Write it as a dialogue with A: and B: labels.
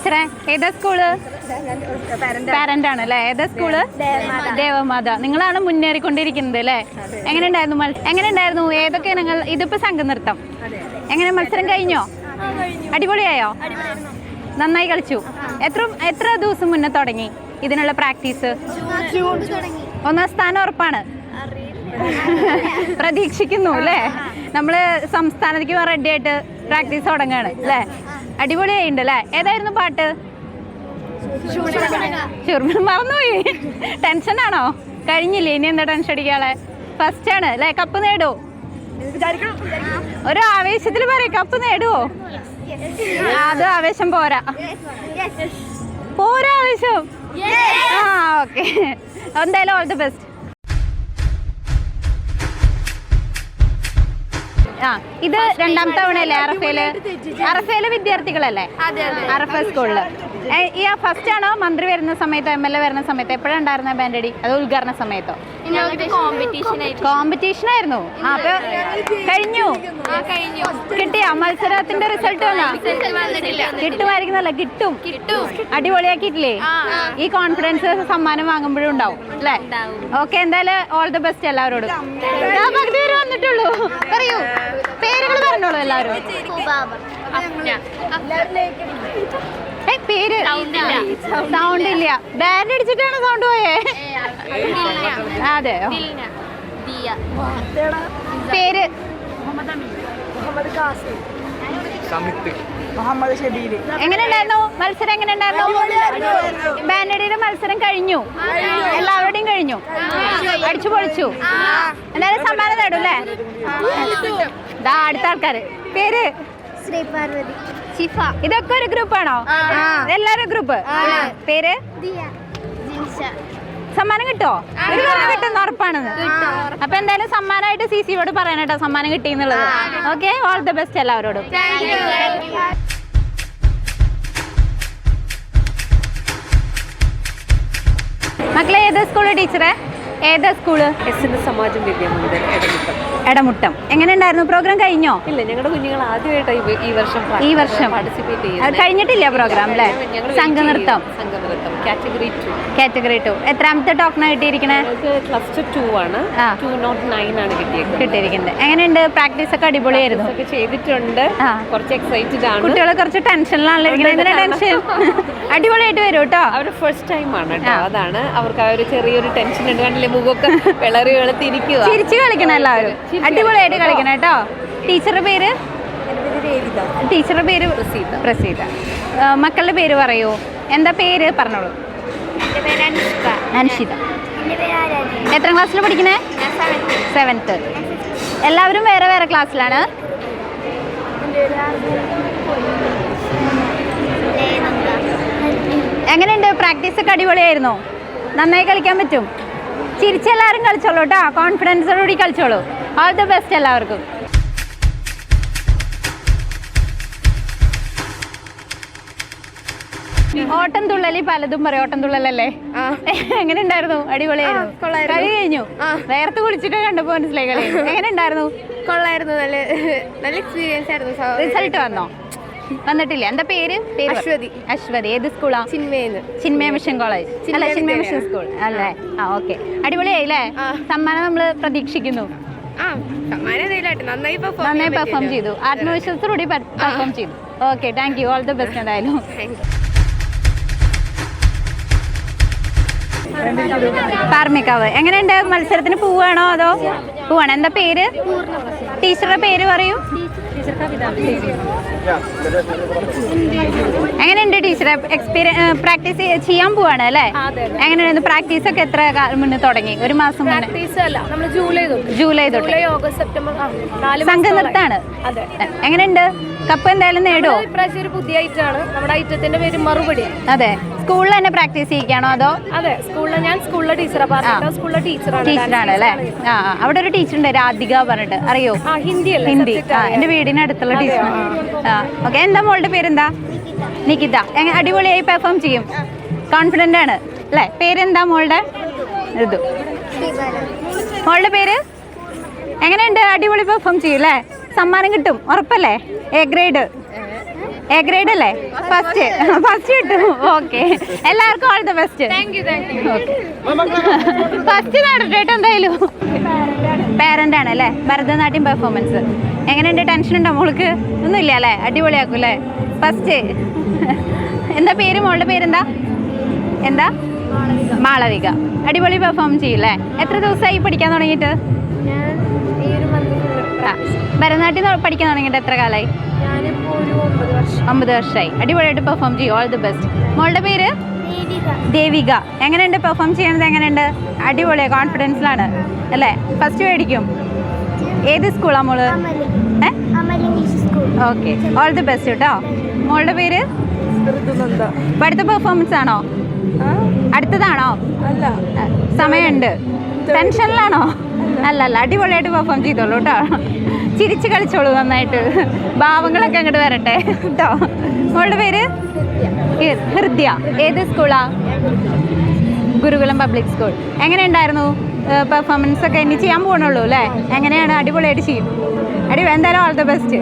A: ടീച്ചറെ ഏതാ school? Parent ആണ് അല്ലേ ഏതാ സ്കൂൾ? ദേവമാത. നിങ്ങളാണ് മുന്നേറിക്കൊണ്ടിരിക്കുന്നത് അല്ലേ? എങ്ങനെ ഉണ്ടായിരുന്നു എങ്ങനെ ഉണ്ടായിരുന്നു ഏതൊക്കെ നിങ്ങൾ ഇതിപ്പോ സംഘനൃത്തം എങ്ങനെ മത്സരം കഴിഞ്ഞോ? അടിപൊളിയായോ? നന്നായി കളിച്ചു. എത്ര എത്ര ദിവസം മുന്നേ തുടങ്ങി ഇതിനുള്ള പ്രാക്ടീസ്? ഒന്നാം സ്ഥാനം ഉറപ്പാണ്. പ്രതീക്ഷിക്കുന്നു അല്ലേ? നമ്മൾ സംസ്ഥാനത്തേക്ക് റെഡി ആയിട്ട് പ്രാക്ടീസ് തുടങ്ങാണ് അല്ലേ? അടിപൊളിയായിട്ടുണ്ട് അല്ലേ? ഏതായിരുന്നു പാട്ട്? മറന്നുപോയി. ടെൻഷൻ ആണോ കഴിഞ്ഞില്ലേ? ഇനി എന്താ ടെൻഷൻ അടിക്കാളെ? ഫസ്റ്റ് ആണ് അല്ലേ? കപ്പ് നേടുവോ ഒരു ആവേശത്തിൽ പറയും കപ്പ് നേടുവോ? അത് ആവേശം പോരാ. പോരാ ആവേശം. ആ ഓക്കെ. എന്തായാലും ഓൾ ദി ബെസ്റ്റ് ആ ഇത് രണ്ടാം തവണയല്ലേ അറഫേൽ? അറഫേൽ വിദ്യാർത്ഥികളല്ലേ? അറഫ സ്കൂളിൽ ഈ ഫസ്റ്റ് ആണോ? മന്ത്രി വരുന്ന സമയത്തോ എം എൽ എ വരുന്ന സമയത്തോ? എപ്പോഴുണ്ടായിരുന്ന ബാൻഡടി അത് ഉദ്ഘാടന സമയത്തോ? കോമ്പറ്റീഷൻ ആയിരുന്നു. അപ്പൊ കഴിഞ്ഞു. കിട്ടിയ? മത്സരത്തിന്റെ റിസൾട്ട് കിട്ടുമായിരിക്കുന്നല്ല കിട്ടും. അടിപൊളിയാക്കിയിട്ടില്ലേ? ഈ കോൺഫിഡൻസ് സമ്മാനം വാങ്ങുമ്പോഴും ഉണ്ടാവും അല്ലേ? ഓക്കെ എന്തായാലും ഓൾ ദി ബെസ്റ്റ് എല്ലാവരോടും. ഞാൻ പകുതി പേര് വന്നിട്ടുള്ളൂ. പറയൂ. പേരുകൾ പറഞ്ഞോളൂ എല്ലാവരും. പേര്? സൗണ്ട് ഇല്ല ബാൻഡ് അടിച്ചിട്ടാണ് സൗണ്ട് പോയേ? അതെ പേര്?
B: മുഹമ്മദ് ഷബീൽ
A: എങ്ങനെ ഉണ്ടായിരുന്നു? മത്സരം എങ്ങനെ ഉണ്ടായിരുന്നു? ബാനഡിയുടെ മത്സരം കഴിഞ്ഞു. എല്ലാവരുടെയും കഴിഞ്ഞു. അടിച്ചു പൊളിച്ചു. എന്തായാലും സമ്മാനം നേടും അല്ലേ? ദാ അടുത്ത ആൾക്കാര്. പേര്?
C: ശ്രീ പാർവതി.
A: ചിഫ ഇതൊക്കെ ഒരു ഗ്രൂപ്പ് ആണോ? എല്ലാരും ഗ്രൂപ്പ് പേര്? സമ്മാനം കിട്ടോ ഒരു പേർക്ക് കിട്ടുന്ന ഉറപ്പാണെന്ന് അപ്പൊ എന്തായാലും സമ്മാനമായിട്ട് സി സിയോട് പറയണം കേട്ടോ സമ്മാനം കിട്ടിയെന്നുള്ളത്. ഓക്കെ ഓൾ ദി ബെസ്റ്റ് എല്ലാവരോടും. മക്കളെ ഏത് സ്കൂളിലെ ടീച്ചറെ ഏതാ school?
B: S N Samajam Vidyamandiram Edamuttam
A: Edamuttam. എങ്ങനെ ഉണ്ടായിരുന്നു പ്രോഗ്രാം കഴിഞ്ഞോ?
B: ഇല്ല ഞങ്ങളുടെ കുഞ്ഞുങ്ങൾ ആദ്യമായിട്ടാണ് ഈ വർഷം
A: ഈ വർഷം.
B: പാർട്ടിസിപ്പേറ്റ്
A: ചെയ്യുന്നത് കഴിഞ്ഞിട്ടില്ല പ്രോഗ്രാം അല്ലേ? സംഘനൃത്തം.
B: സംഘനൃത്തം. കാറ്റഗറി ടു
A: കാറ്റഗറി ടു എത്രാമത്തെ ടോക്കണ കിട്ടിയിരിക്കണേ?
B: ക്ലസ്റ്റർ ടു ആണ്. ടു നോട്ട് നയൻ ആണ് കിട്ടിയത്
A: കിട്ടിയിരിക്കുന്നത്. എങ്ങനെയുണ്ട്? പ്രാക്ടീസ് ഒക്കെ അടിപൊളിയായിരുന്നു.
B: ചെയ്തിട്ടുണ്ട്. കുറച്ച് എക്സൈറ്റഡ് ആണ്.
A: കുട്ടികളെ കുറച്ച് ടെൻഷനിലാണല്ലോ ടെൻഷൻ അടിപൊളിയായിട്ട് വരും കേട്ടോ
B: അവർ ഫസ്റ്റ് ടൈം ആണ് അതാണ്. അവർക്ക് ആ ഒരു ചെറിയൊരു ടെൻഷൻ ഉണ്ട്. കണ്ടില്ലേ? മുഖമൊക്കെ വിളറി വെളുത്തിരിക്കുക
A: ചിരിച്ചു കളിക്കണം എല്ലാവരും. അടിപൊളിയായിട്ട് കളിക്കണം കേട്ടോ. ടീച്ചറുടെ പേര്? ടീച്ചറുടെ പേര്
B: പ്രസീത.
A: പ്രസീത. മക്കളുടെ പേര് പറയൂ. എന്താ പേര്? പറഞ്ഞോളൂ.
C: അനുഷിത
A: എത്ര ക്ലാസ്സിൽ പഠിക്കണേ
C: സെവൻത്ത്
A: എല്ലാവരും വേറെ വേറെ ക്ലാസ്സിലാണ്? എങ്ങനെയുണ്ട്? പ്രാക്ടീസ് ഒക്കെ അടിപൊളിയായിരുന്നോ? നന്നായി കളിക്കാൻ പറ്റും? ചിരിച്ചെല്ലാവരും കളിച്ചോളൂ കേട്ടോ കോൺഫിഡൻസോടുകൂടി കളിച്ചോളൂ. ഓൾ ദി ബെസ്റ്റ് എല്ലാവർക്കും. ഓട്ടം തുള്ളലി പലതും പറയും. ഓട്ടം തുള്ളലല്ലേ എങ്ങനെ ഉണ്ടായിരുന്നു അടിപൊളിയായിരുന്നു കളി കഴിഞ്ഞു? വേർത്ത് കുളിച്ചിട്ട് കണ്ടപ്പോ മനസ്സിലായി കളി. എങ്ങനെ ഉണ്ടായിരുന്നു
C: കൊള്ളായിരുന്നു. നല്ല നല്ല എക്സ്പീരിയൻസ് ആയിരുന്നു.
A: റിസൾട്ട് വന്നോ? വന്നിട്ടില്ല? എന്താ പേര്? പേര്
C: അശ്വതി.
A: അശ്വതി. ഏത് സ്കൂളാ?
C: ചിന്മയെന്ന്
A: ചിന്മയ മിഷൻ കോളേജ്. അല്ല ചിന്മയ മിഷൻ സ്കൂൾ. അല്ലേ? ആ ഓക്കെ. അടിപൊളിയായി അല്ലേ സമ്മാനം നമ്മൾ പ്രതീക്ഷിക്കുന്നു.
C: നന്നായി
A: പെർഫോം ചെയ്തു. ആത്മവിശ്വാസത്തോടെ പെർഫോം ചെയ്തു. Okay thank you all the best എന്തായാലും. പാർമിക്കാവ് എങ്ങനെയുണ്ട്? മത്സരത്തിന് പോവാണോ അതോ പോവാണോ? എന്താ പേര്? ടീച്ചറുടെ പേര് പറയൂ. എങ്ങനെയുണ്ട് ടീച്ചറെ? എക്സ്പീരിയൻസ് പ്രാക്ടീസ് ചെയ്യാൻ പോവാണ് അല്ലേ? എങ്ങനെയാണ് പ്രാക്ടീസ് ഒക്കെ എത്ര കാലം മുന്നേ തുടങ്ങി? ഒരു മാസം
C: ജൂലൈ തൊട്ട്.
A: ജൂലൈ തൊട്ട്.
C: ഓഗസ്റ്റ് സെപ്റ്റംബർ
A: സംഘനൃത്താണ്. എങ്ങനെയുണ്ട്? കപ്പ് എന്തായാലും നേടുമോ
C: ഇപ്രാവശ്യം ഒരു പുതിയ ഐറ്റമാണ് നമ്മുടെ ഐറ്റത്തിന്റെ പേര് മറുപടി.
A: അതെ. സ്കൂളിൽ തന്നെ പ്രാക്ടീസ് ചെയ്യിക്കാണോ അതോ?
C: അതെ സ്കൂളിൽ ഞാൻ സ്കൂളിലെ ടീച്ചറാണ് പാർട്ടി സ്കൂളിലെ ടീച്ചറാണ്.
A: ടീച്ചറാണ് അല്ലേ ആ. അവിടെ ഒരു ടീച്ചർ ഉണ്ട് രാധിക പറഞ്ഞിട്ട്. അറിയോ?
C: ഹിന്ദി
A: ഹിന്ദി. ആ എന്റെ വീടിനടുത്തുള്ള ടീച്ചർ ആ ഓക്കെ. എന്താ മോളുടെ പേരെന്താ? നികിത. അടിപൊളിയായി പെർഫോം ചെയ്യും? കോൺഫിഡന്റ് ആണ്. അല്ലേ? പേരെന്താ മോളുടെ? ഋതു. മോളുടെ പേര്? എങ്ങനെയുണ്ട്? അടിപൊളി പെർഫോം ചെയ്യും അല്ലേ? സമ്മാനം കിട്ടും. ഉറപ്പല്ലേ? എ ഗ്രേഡ് എ ഗ്രേഡ് അല്ലേ? ഫസ്റ്റ് ഫസ്റ്റ് കിട്ടും. ഓക്കെ എല്ലാവർക്കും ഓൾ ദ ബെസ്റ്റ് ഫസ്റ്റ് നടട്ടെ കേട്ടോ എന്തായാലും. പാരന്റ് ആണ് അല്ലേ? ഭരതനാട്യം പെർഫോമൻസ് എങ്ങനെയുണ്ട്? ടെൻഷൻ ഉണ്ടോ മോൾക്ക്? ഒന്നുമില്ല അല്ലേ? അടിപൊളിയാക്കും അല്ലേ? ഫസ്റ്റ് എന്താ പേര്? മോളുടെ പേരെന്താ? എന്താ? മാളവിക. അടിപൊളി പെർഫോം ചെയ്യില്ലേ എത്ര ദിവസമായി പഠിക്കാൻ തുടങ്ങിയിട്ട്? ഭരതനാട്യം പഠിക്കാൻ തുടങ്ങിയിട്ട് എത്ര കാലമായി
C: അമ്പത് ഒമ്പത്
A: വർഷമായി അടിപൊളിയായിട്ട് പെർഫോം ചെയ്യും. ഓൾ ദി ബെസ്റ്റ് മോളുടെ പേര്? ദേവിക. എങ്ങനെയുണ്ട് പെർഫോം ചെയ്യണത്? എങ്ങനെയുണ്ട്? അടിപൊളിയാണ് കോൺഫിഡൻസിലാണ് അല്ലേ? ഫസ്റ്റ് മേടിക്കും ഏത് സ്കൂളാണ് മോൾ? ഓക്കെ ഓൾ ദി ബെസ്റ്റ് കേട്ടോ മോളുടെ പേര്? ഇപ്പം അടുത്ത പെർഫോമൻസ് ആണോ? അടുത്തതാണോ?
B: അല്ല.
A: സമയമുണ്ട്. ടെൻഷനിലാണോ അല്ല അല്ല അടിപൊളിയായിട്ട് പെർഫോം ചെയ്തോളൂ കേട്ടോ ചിരിച്ച് കളിച്ചോളൂ നന്നായിട്ട്. ഭാവങ്ങളൊക്കെ അങ്ങോട്ട് വരട്ടെ. കേട്ടോ മോളുടെ പേര്? ഹൃദ്യ. ഏത് സ്കൂളാ? Gurukulam public school. എങ്ങനെയുണ്ടായിരുന്നു പെർഫോമൻസ് ഒക്കെ? ഇനി ചെയ്യാൻ പോകണുള്ളൂ അല്ലേ? എങ്ങനെയാണ്? അടിപൊളിയായിട്ട് ചെയ്യും. അടി എന്തായാലും ഓൾ ദ ബെസ്റ്റ്